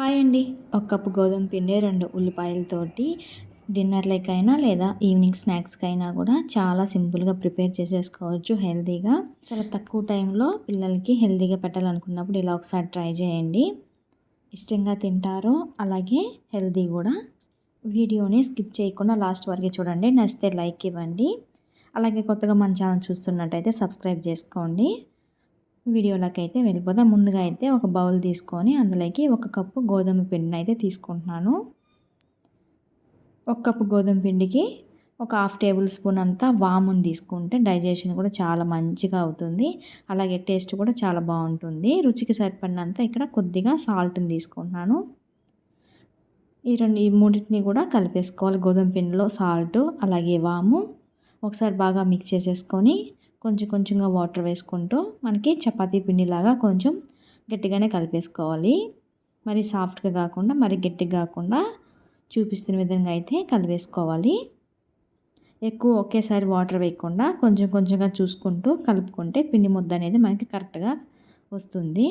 Hi అండి. ఒక cup గోధుమ పిండి రెండు ఉల్లిపాయలతోటి డిన్నర్లకైనా లేదా ఈవినింగ్ స్నాక్స్కైనా కూడా చాలా సింపుల్గా ప్రిపేర్ చేసేసుకోవచ్చు హెల్తీగా. చాలా తక్కువ టైంలో పిల్లలకి హెల్తీగా పెట్టాలనుకున్నప్పుడు ఇలా ఒకసారి ట్రై చేయండి. ఇష్టంగా తింటారు అలాగే హెల్తీ కూడా. వీడియోని స్కిప్ చేయకుండా లాస్ట్ వరకు చూడండి. నచ్చితే లైక్ ఇవ్వండి. అలాగే కొత్తగా మన ఛానల్ చూస్తున్నట్టయితే సబ్స్క్రైబ్ చేసుకోండి. వీడియోలోకి అయితే వెళ్ళిపోదాం. ముందుగా అయితే ఒక బౌల్ తీసుకొని అందులోకి ఒక కప్పు గోధుమ పిండిని అయితే తీసుకుంటున్నాను. ఒక కప్పు గోధుమ పిండికి ఒక హాఫ్ టేబుల్ స్పూన్ అంతా వాముని తీసుకుంటే డైజెషన్ కూడా చాలా మంచిగా అవుతుంది. అలాగే టేస్ట్ కూడా చాలా బాగుంటుంది. రుచికి సరిపడినంత ఇక్కడ కొద్దిగా సాల్ట్ని తీసుకుంటున్నాను. ఈ రెండు ఈ మూడింటిని కూడా కలిపేసుకోవాలి. గోధుమ పిండిలో సాల్ట్ అలాగే వాము. ఒకసారి బాగా మిక్స్ చేసేసుకొని కొంచెం కొంచెంగా వాటర్ వేసుకుంటూ మనకి చపాతీ పిండిలాగా కొంచెం గట్టిగానే కలిపేసుకోవాలి. మరి సాఫ్ట్గా కాకుండా మరి గట్టిగా కాకుండా చూపిస్తున్న విధంగా అయితే కలిపేసుకోవాలి. ఎక్కువ ఒకేసారి వాటర్ వేయకుండా కొంచెం కొంచెంగా చూసుకుంటూ కలుపుకుంటే పిండి ముద్ద అనేది మనకి కరెక్ట్గా వస్తుంది.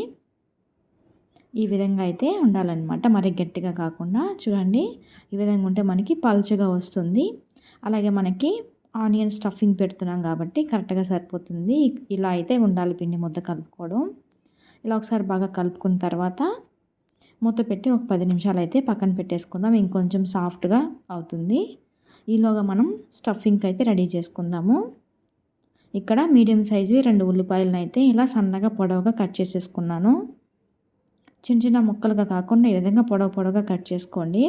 ఈ విధంగా అయితే ఉండాలన్నమాట. మరి గట్టిగా కాకుండా చూడండి ఈ విధంగా ఉంటే మనకి పలుచగా వస్తుంది. అలాగే మనకి ఆనియన్ స్టఫింగ్ పెడుతున్నాం కాబట్టి కరెక్ట్గా సరిపోతుంది. ఇలా అయితే ఉండాలి పిండి ముద్ద కలుపుకోవడం. ఇలా ఒకసారి బాగా కలుపుకున్న తర్వాత మూత పెట్టి ఒక పది నిమిషాలు అయితే పక్కన పెట్టేసుకుందాం. ఇంకొంచెం సాఫ్ట్గా అవుతుంది. ఈలోగా మనం స్టఫింగ్కి అయితే రెడీ చేసుకుందాము. ఇక్కడ మీడియం సైజువి రెండు ఉల్లిపాయలను అయితే ఇలా సన్నగా పొడవుగా కట్ చేసేసుకున్నాను. చిన్న చిన్న ముక్కలుగా కాకుండా ఈ విధంగా పొడవు పొడవుగా కట్ చేసుకోండి.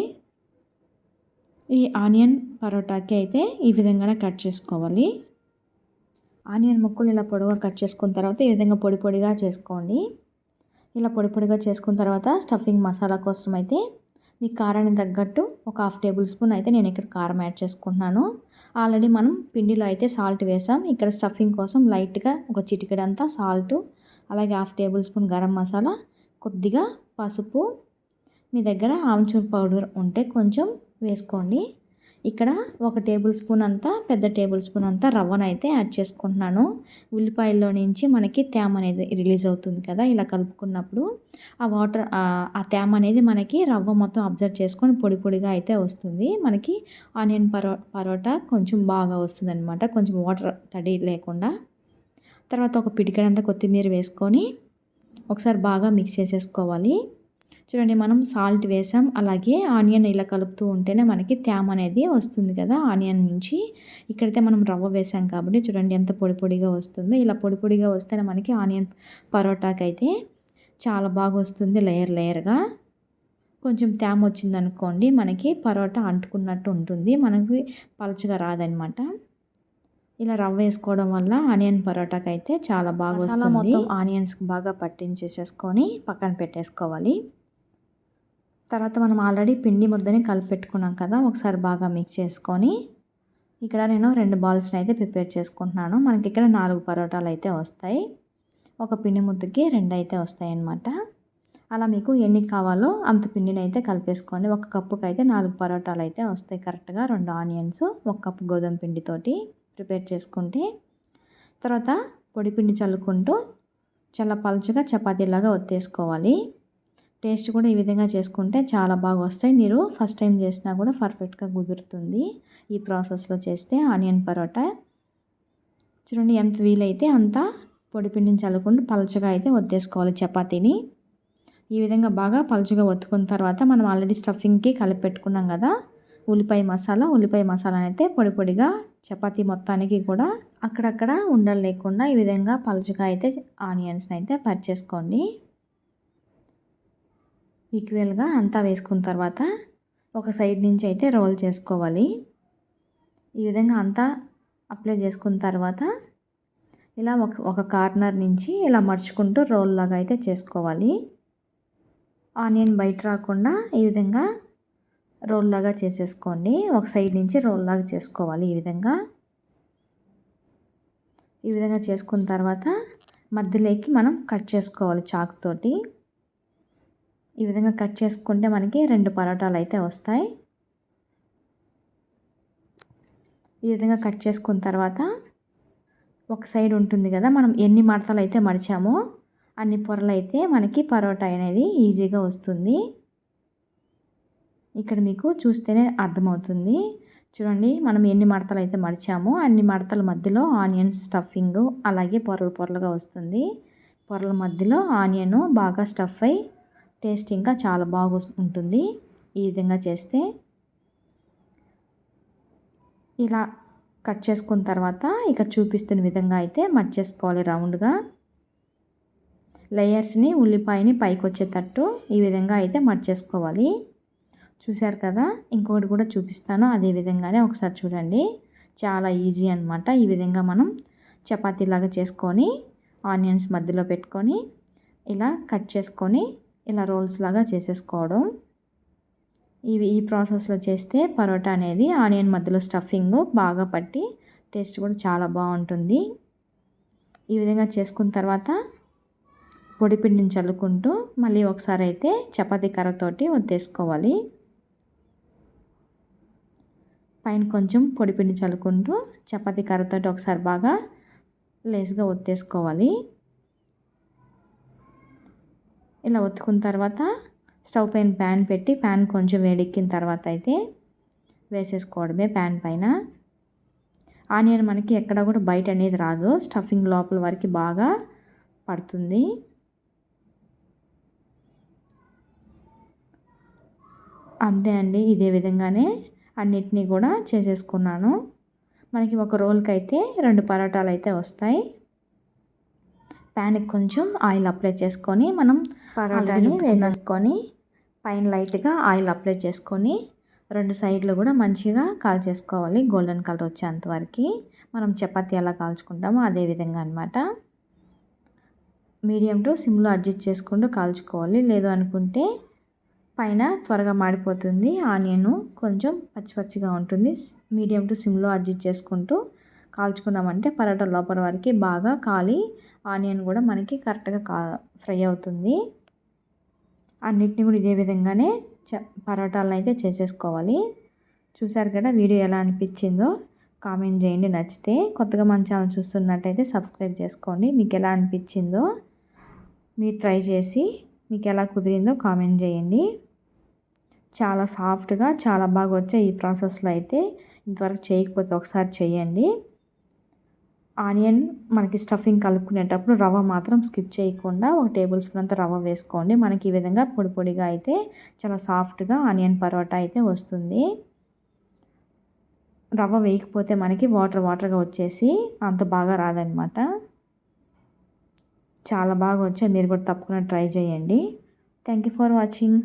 ఈ ఆనియన్ పరోటాకి అయితే ఈ విధంగానే కట్ చేసుకోవాలి. ఆనియన్ ముక్కలు ఇలా పొడిగా కట్ చేసుకున్న తర్వాత ఈ విధంగా పొడి పొడిగా చేసుకోండి. ఇలా పొడి పొడిగా చేసుకున్న తర్వాత స్టఫింగ్ మసాలా కోసం అయితే మీ కారానికి తగ్గట్టు ఒక హాఫ్ టేబుల్ స్పూన్ అయితే నేను ఇక్కడ కారం యాడ్ చేసుకుంటున్నాను. ఆల్రెడీ మనం పిండిలో అయితే సాల్ట్ వేసాం. ఇక్కడ స్టఫింగ్ కోసం లైట్గా ఒక చిటికెడంతా సాల్ట్ అలాగే half tablespoon garam masala కొద్దిగా పసుపు మీ దగ్గర ఆమ్చూర్ పౌడర్ ఉంటే కొంచెం వేసుకోండి. ఇక్కడ ఒక టేబుల్ స్పూన్ అంతా పెద్ద టేబుల్ స్పూన్ అంతా రవ్వను అయితే యాడ్ చేసుకుంటున్నాను. ఉల్లిపాయల్లో నుంచి మనకి తేమ అనేది రిలీజ్ అవుతుంది కదా ఇలా కలుపుకున్నప్పుడు. ఆ వాటర్ ఆ తేమ అనేది మనకి రవ్వ మొత్తం అబ్జర్వ్ చేసుకొని పొడి పొడిగా అయితే వస్తుంది. మనకి ఆనియన్ పరో పరోటా కొంచెం బాగా వస్తుంది అనమాట కొంచెం వాటర్ తడి లేకుండా. తర్వాత ఒక పిడికడంతా కొత్తిమీర వేసుకొని ఒకసారి బాగా మిక్స్ చేసేసుకోవాలి. చూడండి మనం సాల్ట్ వేసాం. అలాగే ఆనియన్ ఇలా కలుపుతూ ఉంటేనే మనకి తేమ అనేది వస్తుంది కదా ఆనియన్ నుంచి. ఇక్కడైతే మనం రవ్వ వేసాం కాబట్టి చూడండి ఎంత పొడి పొడిగా వస్తుందో. ఇలా పొడి పొడిగా వస్తేనే మనకి ఆనియన్ పరోటాకి అయితే చాలా బాగా వస్తుంది లేయర్ లేయర్గా. కొంచెం తేమ వచ్చిందనుకోండి మనకి పరోటా అంటుకున్నట్టు ఉంటుంది. మనకి పలచగా రాదనమాట. ఇలా రవ్వ వేసుకోవడం వల్ల ఆనియన్ పరోటాకి అయితే చాలా బాగా వస్తుంది. మొత్తం ఆనియన్స్ బాగా పట్టించేసేసుకొని పక్కన పెట్టేసుకోవాలి. తర్వాత మనం ఆల్రెడీ పిండి ముద్దని కలిపెట్టుకున్నాం కదా ఒకసారి బాగా మిక్స్ చేసుకొని ఇక్కడ నేను రెండు బాల్స్ని అయితే ప్రిపేర్ చేసుకుంటున్నాను. మనకి ఇక్కడ నాలుగు పరోటాలు అయితే వస్తాయి. ఒక పిండి ముద్దకి రెండు అయితే వస్తాయి అన్నమాట. అలా మీకు ఎన్ని కావాలో అంత పిండిని అయితే కలిపేసుకోండి. ఒక కప్పుకి అయితే నాలుగు పరోటాలు అయితే వస్తాయి కరెక్ట్గా రెండు ఆనియన్స్ ఒక కప్పు గోధుమ పిండితోటి ప్రిపేర్ చేసుకుంటే. తర్వాత పొడి పిండి చల్లుకుంటూ చాలా పలుచగా చపాతీలాగా ఒత్తేసుకోవాలి. టేస్ట్ కూడా ఈ విధంగా చేసుకుంటే చాలా బాగా వస్తాయి మీరు ఫస్ట్ టైం చేసినా కూడా పర్ఫెక్ట్గా కుదురుతుంది. ఈ ప్రాసెస్లో చేస్తే ఆనియన్ పరోటా. చూడండి ఎంత వీలైతే అంత పొడి పిండిని చల్లుకుంటూ పలుచగా అయితే వద్దేసుకోవాలి చపాతీని. ఈ విధంగా బాగా పలుచగా ఒత్తుకున్న తర్వాత మనం ఆల్రెడీ స్టఫింగ్కి కలిపి పెట్టుకున్నాం కదా ఉల్లిపాయ మసాలా. ఉల్లిపాయ మసాలా అయితే పొడి పొడిగా చపాతీ మొత్తానికి కూడా అక్కడక్కడ ఉండలు లేకుండా ఈ విధంగా పలుచగా అయితే ఆనియన్స్ని అయితే పర్చేసుకోండి ఈక్వల్గా అంతా వేసుకున్న తర్వాత ఒక సైడ్ నుంచి అయితే రోల్ చేసుకోవాలి. ఈ విధంగా అంతా అప్లై చేసుకున్న తర్వాత ఇలా ఒక ఒక కార్నర్ నుంచి ఇలా మర్చుకుంటూ రోల్ లాగా అయితే చేసుకోవాలి. ఆనియన్ బయట రాకుండా ఈ విధంగా రోల్ లాగా చేసేసుకోండి. ఒక సైడ్ నుంచి రోల్ లాగా చేసుకోవాలి ఈ విధంగా. ఈ విధంగా చేసుకున్న తర్వాత మధ్యలోకి మనం కట్ చేసుకోవాలి చాకుతోటి ఈ విధంగా కట్ చేసుకుంటే మనకి రెండు పరోటాలు అయితే వస్తాయి. ఈ విధంగా కట్ చేసుకున్న తర్వాత ఒక సైడ్ ఉంటుంది కదా మనం ఎన్ని మడతలు అయితే మడిచామో అన్ని పొరలు అయితే మనకి పరోటా అనేది ఈజీగా వస్తుంది. ఇక్కడ మీకు చూస్తేనే అర్థమవుతుంది. చూడండి మనం ఎన్ని మడతలు అయితే మడిచామో అన్ని మడతల మధ్యలో ఆనియన్ స్టఫింగ్ అలాగే పొరలు పొరలుగా వస్తుంది. పొరల మధ్యలో ఆనియన్ బాగా స్టఫ్ అయి టేస్ట్ ఇంకా చాలా బాగా ఉంటుంది. ఈ విధంగా చేస్తే ఇలా కట్ చేసుకున్న తర్వాత ఇక్కడ చూపిస్తున్న విధంగా అయితే మర్చేసుకోవాలి రౌండ్గా. లేయర్స్ని ఉల్లిపాయని పైకి వచ్చేటట్టు ఈ విధంగా అయితే మర్చేసుకోవాలి చూశారు కదా? ఇంకొకటి కూడా చూపిస్తాను. అదే విధంగానే ఒకసారి చూడండి. చాలా ఈజీ అనమాట ఈ విధంగా మనం చపాతీలాగా చేసుకొని ఆనియన్స్ మధ్యలో పెట్టుకొని ఇలా కట్ చేసుకొని ఇలా రోల్స్ లాగా చేసేసుకోవడం. ఇవి ఈ ప్రాసెస్లో చేస్తే పరోటా అనేది ఆనియన్ మధ్యలో స్టఫింగ్ బాగా పట్టి టేస్ట్ కూడా చాలా బాగుంటుంది. ఈ విధంగా చేసుకున్న తర్వాత పొడిపిండిని చల్లుకుంటూ మళ్ళీ ఒకసారి అయితే చపాతీ కర్రతోటి వత్తేసుకోవాలి పైన కొంచెం పొడిపిండి చల్లుకుంటూ చపాతీ కర్రతోటి ఒకసారి బాగా లేస్గా ఒత్తేసుకోవాలి. ఇలా ఒత్తుకున్న తర్వాత స్టవ్ పైన ప్యాన్ పెట్టి ప్యాన్ కొంచెం వేడెక్కిన తర్వాత అయితే వేసేసుకోవడమే ప్యాన్ పైన. ఆనియన్ మనకి ఎక్కడ కూడా బయట అనేది రాదు. స్టఫింగ్ లోపల వరకు బాగా పడుతుంది. అంతే అండి. ఇదే విధంగానే అన్నిటినీ కూడా చేసేసుకున్నాను. మనకి ఒక రోల్కి అయితే రెండు పరోటాలు అయితే వస్తాయి. ప్యాన్కి కొంచెం ఆయిల్ అప్లై చేసుకొని మనం పరోటాని వేసేసుకొని పైన లైట్గా ఆయిల్ అప్లై చేసుకొని రెండు సైడ్లు కూడా మంచిగా కాల్ చేసుకోవాలి గోల్డెన్ కలర్ వచ్చేంత వరకు మనం చపాతీ ఎలా కాల్చుకుంటామో అదే విధంగా అనమాట మీడియం టు సిమ్లో అడ్జస్ట్ చేసుకుంటూ కాల్చుకోవాలి. లేదు అనుకుంటే పైన త్వరగా మాడిపోతుంది. ఆనియన్ కొంచెం పచ్చి పచ్చిగా ఉంటుంది. మీడియం టు సిమ్లో అడ్జస్ట్ చేసుకుంటూ కాల్చుకున్నామంటే పరోటా లోపల వరకు బాగా కాలి ఆనియన్ కూడా మనకి కరెక్ట్గా కా ఫ్రై అవుతుంది. అన్నిటిని కూడా ఇదే విధంగానే చ పరోటాలను అయితే చేసేసుకోవాలి. చూసారు కదా వీడియో ఎలా అనిపించిందో? కామెంట్ చేయండి. నచ్చితే కొత్తగా మన ఛానల్ చూస్తున్నట్టయితే సబ్స్క్రైబ్ చేసుకోండి. మీకు ఎలా అనిపించిందో మీరు ట్రై చేసి మీకు ఎలా కుదిరిందో కామెంట్ చేయండి. చాలా సాఫ్ట్గా చాలా బాగా వచ్చాయి ఈ ప్రాసెస్లో అయితే. ఇంతవరకు చేయకపోతే ఒకసారి చేయండి. ఆనియన్ మనకి స్టఫింగ్ కలుపుకునేటప్పుడు రవ్వ మాత్రం స్కిప్ చేయకుండా ఒక టేబుల్ స్పూన్ అంత రవ్వ వేసుకోండి. మనకి ఈ విధంగా పొడి పొడిగా అయితే చాలా సాఫ్ట్గా ఆనియన్ పరోటా అయితే వస్తుంది. రవ్వ వేయకపోతే మనకి వాటర్ వాటర్గా వచ్చేసి అంత బాగా రాదనమాట చాలా బాగా వచ్చాయి. మీరు కూడా తప్పకుండా ట్రై చేయండి. Thank you for watching.